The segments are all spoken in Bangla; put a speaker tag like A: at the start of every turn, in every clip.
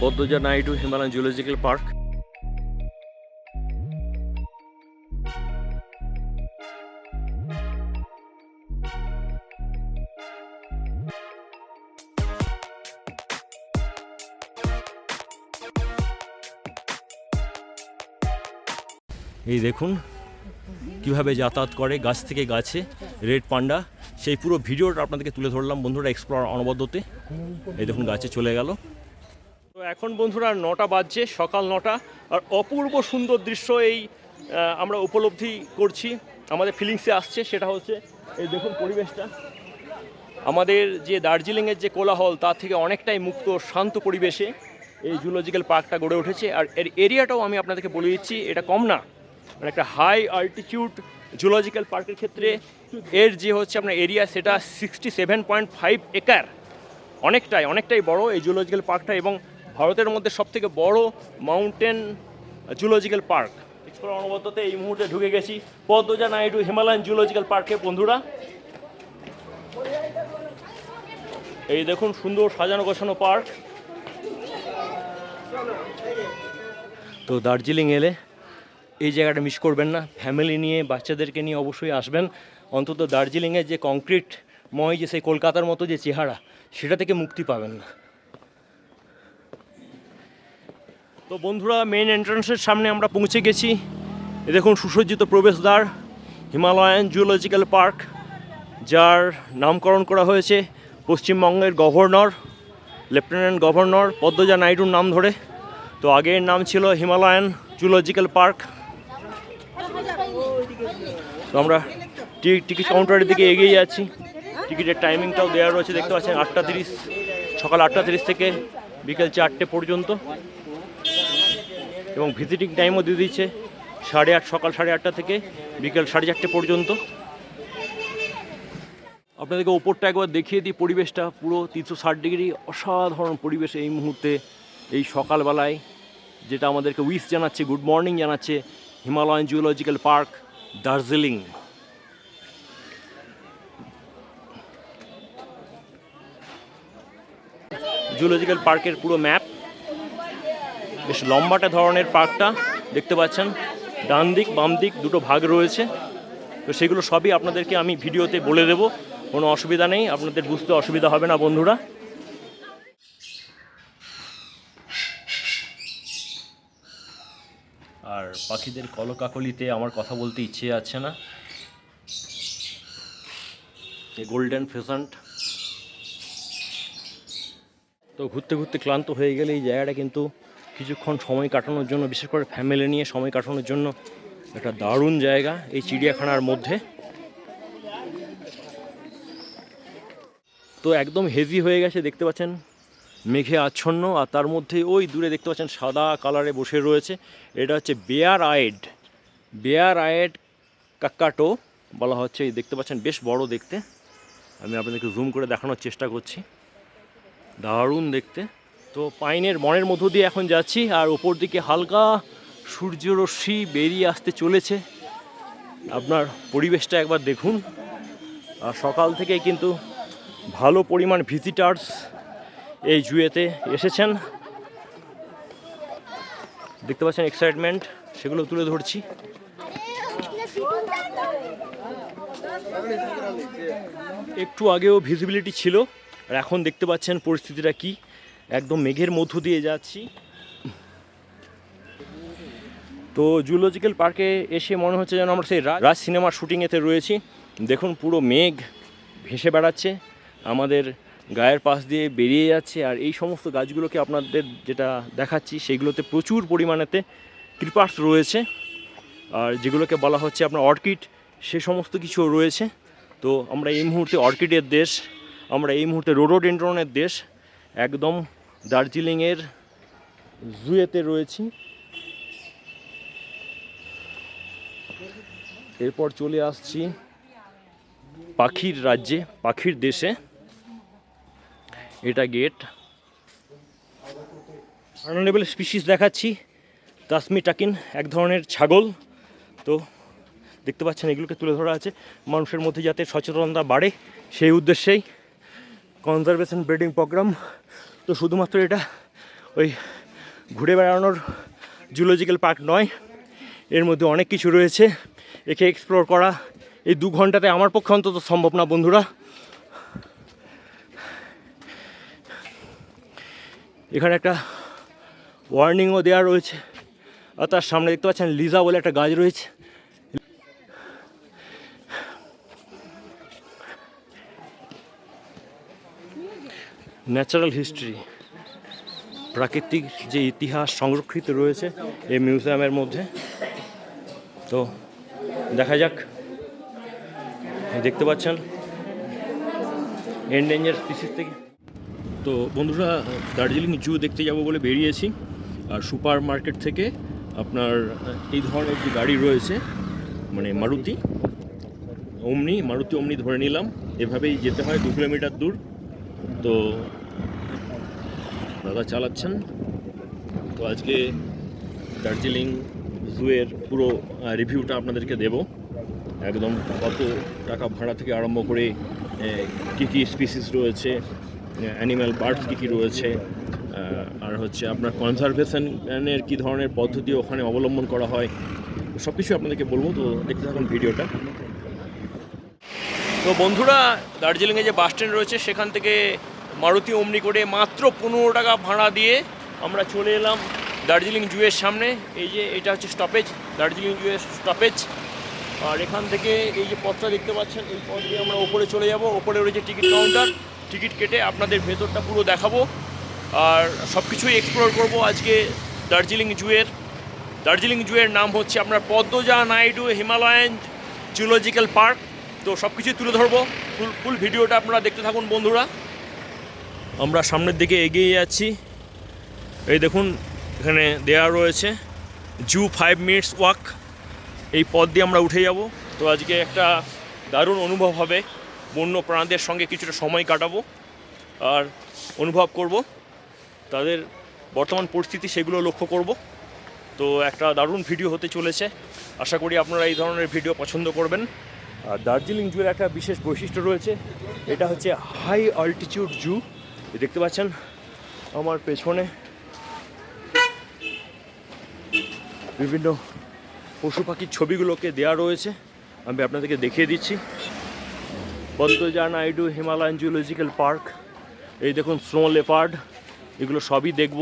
A: Padmaja Naidu Himalayan zoological park. এই দেখুন কীভাবে যাতায়াত করে, গাছ থেকে গাছে, রেড পান্ডা, সেই পুরো ভিডিওটা আপনাদেরকে তুলে ধরলাম বন্ধুরা এক্সপ্লোর অনবদ্যতে। এই দেখুন, গাছে চলে গেল। তো এখন বন্ধুরা নটা বাজছে, সকাল নটা। আর অপূর্ব সুন্দর দৃশ্য এই আমরা উপলব্ধি করছি। আমাদের ফিলিংসে আসছে, সেটা হচ্ছে, এই দেখুন পরিবেশটা। আমাদের যে দার্জিলিংয়ের যে কোলাহল তার থেকে অনেকটাই মুক্ত, শান্ত পরিবেশে এই জুলজিক্যাল পার্কটা গড়ে উঠেছে। আর এর এরিয়াটাও আমি আপনাদেরকে বলে দিচ্ছি, এটা কম না। মানে একটা হাই আল্টিটিউড জুলজিক্যাল পার্কের ক্ষেত্রে এর যে হচ্ছে আপনার এরিয়া সেটা sixty seven point five acre অনেকটাই অনেকটাই বড় এই জুলজিক্যাল পার্কটা এবং ভারতের মধ্যে সবথেকে বড় মাউন্টেন জুলজিক্যাল পার্ক এক্সপ্লোর অনবদ্যতে এই মুহূর্তে ঢুকে গেছি। পদ্মজা নাইডু হিমালয়ান জুলজিক্যাল পার্কে বন্ধুরা। এই দেখুন সুন্দর সাজানো গোছানো পার্ক তো দার্জিলিং এলে এই জায়গাটা মিস করবেন না। ফ্যামিলি নিয়ে, বাচ্চাদেরকে নিয়ে অবশ্যই আসবেন। অন্তত দার্জিলিংয়ের যে কংক্রিটময় যে সেই কলকাতার মতো যে চেহারা, সেটা থেকে মুক্তি পাবেন না। তো বন্ধুরা মেইন এন্ট্রান্সের সামনে আমরা পৌঁছে গেছি। দেখুন সুসজ্জিত প্রবেশদ্বার, হিমালয়ান জুলজিক্যাল পার্ক যার নামকরণ করা হয়েছে পশ্চিমবঙ্গের গভর্নর লেফটেন্যান্ট গভর্নর পদ্মজা নাইডুর নাম ধরে। তো আগের নাম ছিল হিমালয়ান জুলজিক্যাল পার্ক তো আমরা টিকিট কাউন্টারের দিকে এগিয়ে যাচ্ছি। টিকিটের টাইমিংটাও দেওয়া রয়েছে, দেখতে পাচ্ছেন, আটটা তিরিশ, সকাল আটটা তিরিশ থেকে বিকেল চারটে পর্যন্ত। এবং ভিজিটিং টাইমও দিয়ে দিচ্ছে, সাড়ে আট, সকাল সাড়ে আটটা থেকে বিকেল সাড়ে চারটে পর্যন্ত। আপনাদেরকে ওপরটা একবার দেখিয়ে দিই পরিবেশটা, পুরো তিনশো ষাট ডিগ্রি, অসাধারণ পরিবেশ এই মুহূর্তে, এই সকালবেলায়, যেটা আমাদেরকে উইস জানাচ্ছে, গুড মর্নিং জানাচ্ছে Himalayan zoological park. Darjeeling. Zoological পার্কের পুরো ম্যাপ। বেশ লম্বাটা ধরনের পার্কটা দেখতে পাচ্ছেন। ডান দিক, বাম দিক দুটো ভাগ রয়েছে। তো সেগুলো সবই আপনাদেরকে আমি ভিডিওতে বলে দেবো। কোনো অসুবিধা নেই। আপনাদের বুঝতে অসুবিধা হবে না, বন্ধুরা। আর পাখিদের কলকাকলিতে আমার কথা বলতে ইচ্ছে আছে না। গোল্ডেন ফেসান্ট তো ঘুরতে ঘুরতে ক্লান্ত হয়ে গেলে এই জায়গাটা কিন্তু কিছুক্ষণ সময় কাটানোর জন্য, বিশেষ করে ফ্যামিলি নিয়ে সময় কাটানোর জন্য একটা দারুণ জায়গা এই চিড়িয়াখানার মধ্যে। তো একদম হেভি হয়ে গেছে, দেখতে পাচ্ছেন? মেঘে আচ্ছন্ন, আর তার মধ্যে ওই দূরে দেখতে পাচ্ছেন সাদা কালারে বসে রয়েছে। এটা হচ্ছে বেয়ার আয়েড বেয়ার আয়েড কাকাটো বলা হচ্ছে। এই দেখতে পাচ্ছেন, বেশ বড় দেখতে। আমি আপনাদেরকে জুম করে দেখানোর চেষ্টা করছি। দারুণ দেখতে। তো পাইনের বনের মধ্য দিয়ে এখন যাচ্ছি, আর ওপর দিকে হালকা সূর্যরশ্মি বেরিয়ে আসতে চলেছে। আপনার পরিবেশটা একবার দেখুন। আর সকাল থেকে কিন্তু ভালো পরিমাণ ভিজিটার্স এই জুয়েতে এসেছেন। দেখতে পাচ্ছেন এক্সাইটমেন্ট সেগুলো তুলে ধরছি। একটু আগেও ভিজিবিলিটি ছিল, আর এখন দেখতে পাচ্ছেন পরিস্থিতিটা কি। একদম মেঘের মধ্য দিয়ে যাচ্ছি। তো জুলজিক্যাল পার্কে এসে মনে হচ্ছে যেন আমরা সেই রাজ সিনেমার শুটিংয়েতে রয়েছি। দেখুন পুরো মেঘ ভেসে বেড়াচ্ছে। আমাদের গায়ের পাশ দিয়ে বেরিয়ে যাচ্ছে আর এই সমস্ত গাছগুলোকে আপনাদের যেটা দেখাচ্ছি, সেগুলোতে প্রচুর পরিমাণেতে ক্রিপার্স রয়েছে। আর যেগুলোকে বলা হচ্ছে আপনার অর্কিড, সে সমস্ত কিছু রয়েছে। তো আমরা এই মুহূর্তে অর্কিডের দেশ, আমরা এই মুহূর্তে রোডোডেন্ড্রনের দেশ। একদম দার্জিলিংয়ের জুয়েতে রয়েছি। এরপর চলে আসছি পাখির রাজ্যে, পাখির দেশে। এটা গেট আনলেবেল স্পিসিস দেখাচ্ছি। তাসমি টাকিন এক ধরনের ছাগল। তো দেখতে পাচ্ছেন, এগুলোকে তুলে ধরা আছে। মানুষের মধ্যে যাতে সচেতনতা বাড়ে, সেই উদ্দেশ্যেই কনজারভেশন ব্রিডিং প্রোগ্রাম তো শুধুমাত্র এটা, ওই ঘুরে বেড়ানোর জুলজিক্যাল পার্ক নয়, এর মধ্যে অনেক কিছু রয়েছে। একে এক্সপ্লোর করা, এই দু ঘন্টাতে আমার পক্ষে অন্তত সম্ভব না, বন্ধুরা। এখানে একটা ওয়ার্নিংও দেওয়া রয়েছে। আর তার সামনে দেখতে পাচ্ছেন লিজা বলে একটা গাছ রয়েছে। ন্যাচারাল হিস্ট্রি, প্রাকৃতিক যে ইতিহাস সংরক্ষিত রয়েছে এই মিউজিয়ামের মধ্যে। তো দেখা যাক, দেখতে পাচ্ছেন এন্ডেঞ্জার স্পিসিস থেকে তো বন্ধুরা দার্জিলিং জু দেখতে যাব বলে বেরিয়েছি। আর সুপার মার্কেট থেকে আপনার এই ধরনের যে গাড়ি রয়েছে মানে মারুতি। অমনি মারুতি অমনি ধরে নিলাম। এভাবেই যেতে হয় দু কিলোমিটার দূর। তো দাদা চালাচ্ছেন। তো আজকে দার্জিলিং জুয়ের পুরো রিভিউটা আপনাদেরকে দেব। একদম কত টাকা ভাড়া থেকে আরম্ভ করে কী কী স্পিসিস রয়েছে অ্যানিম্যাল বার্ডস কী কী রয়েছে? আর হচ্ছে আপনার কনজারভেশনের কী ধরনের পদ্ধতি ওখানে অবলম্বন করা হয়? সব কিছু আপনাদেরকে বলব, তো দেখতে থাকুন ভিডিওটা। তো বন্ধুরা, দার্জিলিংয়ে যে বাস স্ট্যান্ড রয়েছে, সেখান থেকে মারুতি অমনি করে মাত্র পনেরো টাকা ভাড়া দিয়ে আমরা চলে এলাম দার্জিলিং জুয়ের সামনে। এই যে এটা হচ্ছে স্টপেজ দার্জিলিং জুয়ের স্টপেজ আর এখান থেকে এই যে পথটা দেখতে পাচ্ছেন, এই পথ দিয়ে আমরা ওপরে চলে যাব। ওপরে রয়েছে টিকিট কাউন্টার টিকিট কেটে আপনাদের ভেতরটা পুরো দেখাবো। আর সব কিছুই এক্সপ্লোর করব আজকে দার্জিলিং জুয়ের। দার্জিলিং জুয়ের নাম হচ্ছে আপনার Padmaja Naidu Himalayan zoological park. তো সব কিছুই তুলে ধরবো। ফুল ফুল ভিডিওটা আপনারা দেখতে থাকুন বন্ধুরা। আমরা সামনের দিকে এগিয়ে যাচ্ছি। এই দেখুন, এখানে দেয়া রয়েছে জু ফাইভ মিনিটস ওয়াক। এই পথ দিয়ে আমরা উঠে যাব। তো আজকে একটা দারুণ অনুভব হবে। বন্য প্রাণীদের সঙ্গে কিছুটা সময় কাটাবো আর অনুভব করব। তাদের বর্তমান পরিস্থিতি সেগুলো লক্ষ্য করব। তো একটা দারুণ ভিডিও হতে চলেছে। আশা করি আপনারা এই ধরনের ভিডিও পছন্দ করবেন। আর দার্জিলিং জুয়ের একটা বিশেষ বৈশিষ্ট্য রয়েছে। এটা হচ্ছে হাই অল্টিটিউড জু। দেখতে পাচ্ছেন আমার পেছনে। বিভিন্ন পশু পাখির ছবিগুলোকে দেওয়া রয়েছে। আমি আপনাদেরকে দেখিয়ে দিচ্ছি। Padmaja Naidu Himalayan zoological park. এই দেখুন স্নো লেপার্ড এগুলো সবই দেখব।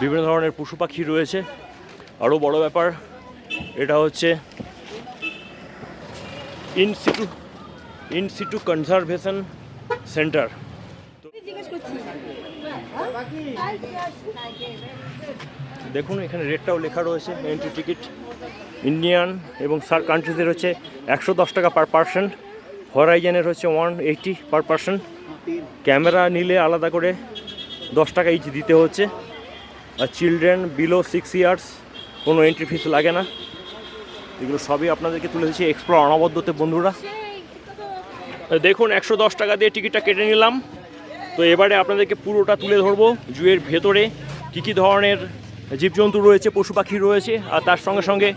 A: বিভিন্ন ধরনের পশু পাখি রয়েছে। আরও বড় ব্যাপার এটা হচ্ছে in situ in situ conservation centre. দেখুন এখানে রেটটাও লেখা রয়েছে এন্ট্রি টিকিট ইন্ডিয়ান এবং সার কান্ট্রিজের হচ্ছে একশো দশ টাকা পার পার্সন হরাইজেনের হচ্ছে one eighty per person camera নিলে আলাদা করে দশ টাকা ইচ দিতে হচ্ছে। আর চিলড্রেন বিলো সিক্স ইয়ার্স কোনো এন্ট্রি ফিস লাগে না। এগুলো সবই আপনাদেরকে তুলে দিচ্ছি এক্সপ্লোর অনবদ্যতে, বন্ধুরা। দেখুন, একশো দশ টাকা দিয়ে টিকিটটা কেটে নিলাম। তো এবারে আপনাদেরকে পুরোটা তুলে ধরবো জুয়ের ভেতরে। কী কী ধরনের জীবজন্তু রয়েছে, পশু পাখি রয়েছে, আর তার সঙ্গে সঙ্গে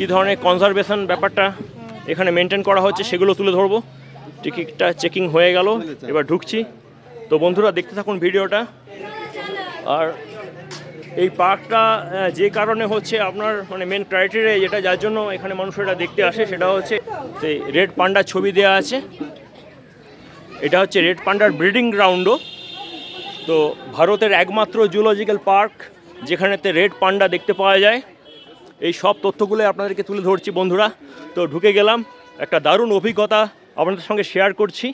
A: কী ধরনের কনজারভেশন ব্যাপারটা এখানে মেনটেন করা হচ্ছে সেগুলো তুলে ধরবো। টিকিটটা চেকিং হয়ে গেল, এবার ঢুকছি। তো বন্ধুরা, দেখতে থাকুন ভিডিওটা। আর এই পার্কটা যে কারণে হচ্ছে আপনার মানে মেন ক্রাইটেরিয়া যেটা, যার জন্য এখানে মানুষ এটা দেখতে আসে, সেটা হচ্ছে সেই রেড পান্ডার ছবি দেওয়া আছে। এটা হচ্ছে রেড পান্ডার ব্রিডিং গ্রাউন্ডও। তো ভারতের একমাত্র জুলজিক্যাল পার্ক যেখানেতে রেড পান্ডা দেখতে পাওয়া যায়। এই সব তথ্যগুলো আপনাদেরকে তুলে ধরছি, বন্ধুরা। তো ঢুকে গেলাম, একটা দারুণ অভিজ্ঞতা আপনাদের সঙ্গে শেয়ার করছি।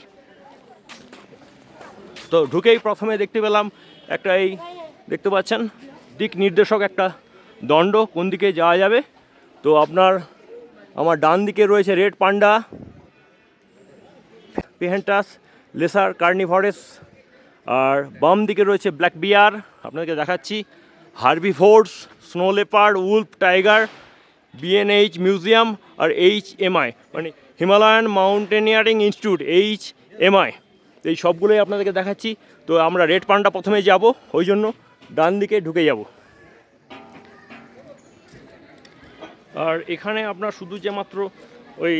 A: তো ঢুকেই প্রথমে দেখতে পেলাম একটা এই, দেখতে পাচ্ছেন, দিক নির্দেশক একটা দণ্ড, কোন দিকে যাওয়া যাবে। তো আপনার, আমার ডান দিকে রয়েছে রেড পান্ডা, পেহেন্টাস, লেসার কার্নিভরেস, আর বাম দিকে রয়েছে ব্ল্যাক বিয়ার। আপনাদেরকে দেখাচ্ছি herbivores snow leopard wolf tiger BNH museum আর এইচ এমআই মানে Himalayan mountaineering institute H MI এই সবগুলোই আপনাদেরকে দেখাচ্ছি। তো আমরা রেড পান্ডা প্রথমে যাব, ওই জন্য ডান দিকে ঢুকে যাব। আর এখানে আপনার শুধু যে মাত্র ওই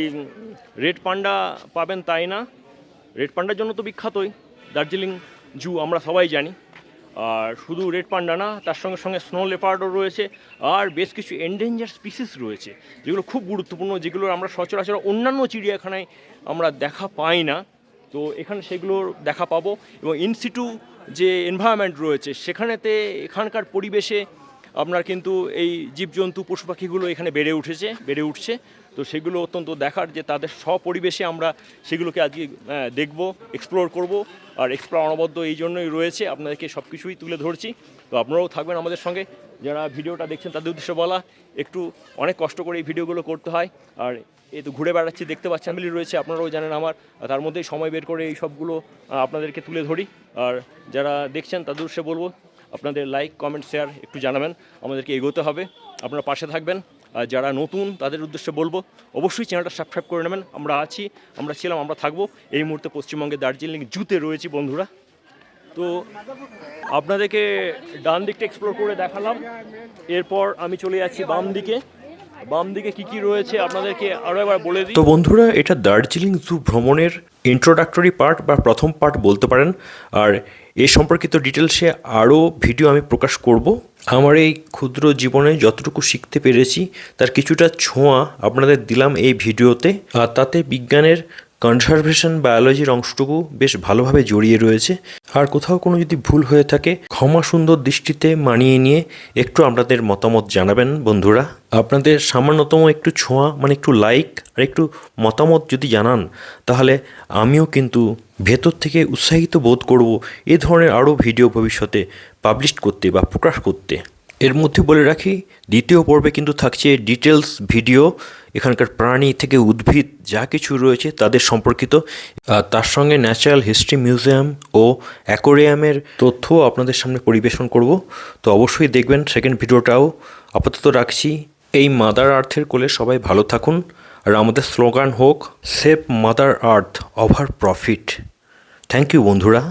A: রেড পান্ডা পাবেন তাই না। রেড পান্ডার জন্য তো বিখ্যাতই, দার্জিলিং জু, আমরা সবাই জানি। আর শুধু রেড পান্ডা না, তার সঙ্গে সঙ্গে স্নো লেপার্ডও রয়েছে, আর বেশ কিছু এন্ডেঞ্জার স্পিসিস রয়েছে, যেগুলো খুব গুরুত্বপূর্ণ যেগুলো আমরা সচরাচর অন্যান্য চিড়িয়াখানায় আমরা দেখা পাই না। তো এখানে সেগুলোর দেখা পাবো এবং ইনস্টিটিউ যে এনভায়রনমেন্ট রয়েছে, সেখানেতে এখানকার পরিবেশে আপনার কিন্তু এই জীবজন্তু পশু পাখিগুলো এখানে বেড়ে উঠেছে, বেড়ে উঠছে। তো সেগুলো অত্যন্ত দেখার যে তাদের স্বপরিবেশে আমরা সেগুলোকে আজকে দেখব এক্সপ্লোর করব। আর এক্সপ্লোর অনবদ্য এই জন্যই রয়েছে। আপনাদেরকে সব কিছুই তুলে ধরছি। তো আপনারাও থাকবেন আমাদের সঙ্গে। যারা ভিডিওটা দেখছেন, তাদের উদ্দেশ্যে বলা, একটু অনেক কষ্ট করে এই ভিডিওগুলো করতে হয়। আর এই তো ঘুরে বেড়াচ্ছি, দেখতে পাচ্ছেন, ফ্যামিলি রয়েছে, আপনারাও জানেন আমার। তার মধ্যেই সময় বের করে এই সবগুলো আপনাদেরকে তুলে ধরি। আর যারা দেখছেন, তাদের উদ্দেশ্যে বলব আপনাদের লাইক কমেন্ট শেয়ার একটু জানাবেন। আমাদেরকে এগোতে হবে। আপনারা পাশে থাকবেন। আর যারা নতুন, তাদের উদ্দেশ্যে বলব, অবশ্যই চ্যানেলটা সাবস্ক্রাইব করে নেবেন। আমরা আছি, আমরা ছিলাম, আমরা থাকব। এই মুহূর্তে পশ্চিমবঙ্গে দার্জিলিং জুতে রয়েছি বন্ধুরা। তো আপনাদেরকে ডান দিকটা এক্সপ্লোর করে দেখালাম। এরপর আমি চলে যাচ্ছি বাম দিকে বাম দিকে কি কি রয়েছে আপনাদেরকে আরও একবার বলে দিই।
B: তো বন্ধুরা, এটা দার্জিলিং জু ভ্রমণের ইন্ট্রোডাক্টরি পার্ট বা প্রথম পার্ট বলতে পারেন। আর এ সম্পর্কিত ডিটেলসে আরও ভিডিও আমি প্রকাশ করব। আমার এই ক্ষুদ্র জীবনে যতটুকু শিখতে পেরেছি, তার কিছুটা ছোঁয়া আপনাদের দিলাম এই ভিডিওতে আর তাতে বিজ্ঞানের কনজারভেশন বায়োলজির অংশটুকু বেশ ভালোভাবে জড়িয়ে রয়েছে। আর কোথাও কোনো যদি ভুল হয়ে থাকে, ক্ষমা সুন্দর দৃষ্টিতে মানিয়ে নিয়ে একটু আপনাদের মতামত জানাবেন বন্ধুরা। আপনাদের সামান্যতম একটু ছোঁয়া মানে একটু লাইক আর একটু মতামত যদি জানান, তাহলে আমিও কিন্তু ভেতর থেকে উৎসাহিত বোধ করব এ ধরনের আরও ভিডিও ভবিষ্যতে পাবলিশ করতে বা প্রকাশ করতে। এর মধ্যে বলে রাখি, দ্বিতীয় পর্বে কিন্তু থাকছে ডিটেলস ভিডিও। এখানকার প্রাণী থেকে উদ্ভিদ যা কিছু রয়েছে তাদের সম্পর্কিত। তার সঙ্গে ন্যাচারাল হিস্ট্রি মিউজিয়াম ও অ্যাকোরিয়ামের তথ্য আপনাদের সামনে পরিবেশন করব। তো অবশ্যই দেখবেন সেকেন্ড ভিডিওটাও। আপাতত রাখছি। এই মাদার আর্থের কোলে সবাই ভালো থাকুন। আর আমাদের স্লোগান হোক save mother earth over profit thank you বন্ধুরা।